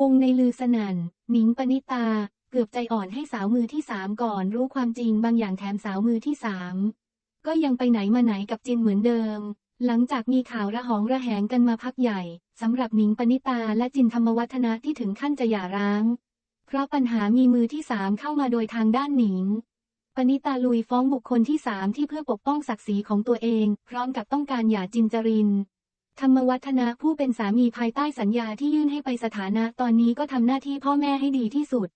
วงในลือสนัน่นหนิงปณิตา เกือบใจอ่อนให้สาวมือที่สามก่อนรู้ความจริงบางอย่างแถมสาวมือที่สามก็ยังไปไหนมาไหนกับจินเหมือนเดิม หลังจากมีข่าวระหองระแหงกันมาพักใหญ่สำหรับหนิงปณิตาและจินธรรมวัฒนะที่ถึงขั้นจะหย่าร้าง เพราะปัญหามีมือที่สามเข้ามาโดยทางด้านหนิงปณิตาลุยฟ้องบุคคลที่สามที่เพื่อปกป้องศักดิ์ศรีของตัวเอง พร้อมกับต้องการหย่าจินจริน ธรรมวัฒนะผู้เป็นสามีภายใต้สัญญาที่ยื่นให้ไปสถานะตอนนี้ก็ทำหน้าที่พ่อแม่ให้ดีที่สุด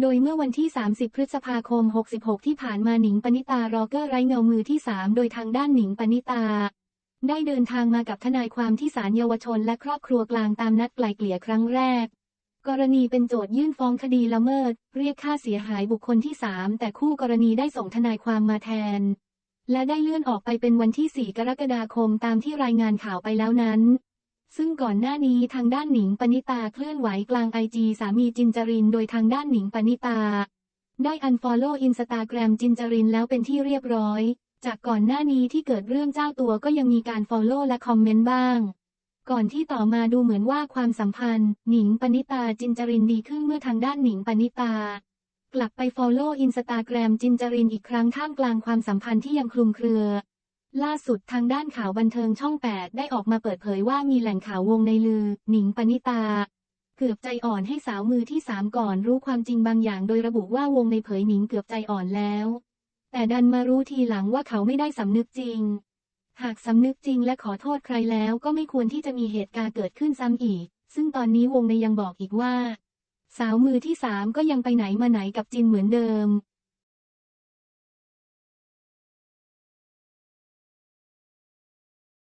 โดยเมื่อวันที่ 30 พฤษภาคม 66 ที่ผ่านมาหนิงปณิตารอเกอร์ไร้เงามือที่ 3 โดยทางด้านหนิงปณิตา ได้เดินทางมากับทนายความที่ศาลเยาวชนและครอบครัวกลางตามนัดไกลเกลี่ยครั้งแรก กรณีเป็นโจทยื่นฟ้องคดีละเมิด เรียกค่าเสียหายบุคคลที่ 3 แต่คู่กรณีได้ส่งทนายความมาแทน และได้เลื่อนออกไปเป็นวันที่ 4 กรกฎาคมตามที่รายงานข่าวไปแล้วนั้น ซึ่งก่อนหน้านี้ทางด้านหนิงปณิตาเคลื่อนไหวกลางไอจีสามีจินจริน โดยทางด้านหนิงปณิตา ได้อันฟอลโล่อินสตาแกรมจินจรินแล้วเป็นที่เรียบร้อย จากก่อนหน้านี้ที่เกิดเรื่องเจ้าตัวก็ยังมีการฟอลโล่และคอมเมนต์บ้าง ก่อนที่ต่อมาดูเหมือนว่าความสัมพันธ์ หนิงปณิตาจินจรินดีขึ้นเมื่อทางด้านหนิงปณิตา กลับไปฟอลโล่อินสตาแกรมจินจรินอีกครั้งท่ามกลางความสัมพันธ์ที่ยังคลุมเครือ ล่าสุดทางด้านข่าวบันเทิงช่อง 8 ได้ออกมาเปิดเผยว่ามีแหล่งข่าววงในลือ หนิงปณิตา เกือบใจอ่อนให้สาวมือที่สามก่อนรู้ความจริงบางอย่าง โดยระบุว่าวงในเผยหนิงเกือบใจอ่อนแล้ว แต่ดันมารู้ทีหลังว่าเขาไม่ได้สำนึกจริง หากสำนึกจริงและขอโทษใครแล้วก็ไม่ควรที่จะมีเหตุการณ์เกิดขึ้นซ้ำอีก ซึ่งตอนนี้วงในยังบอกอีกว่า สาวมือที่สามก็ยังไปไหนมาไหนกับจินเหมือนเดิม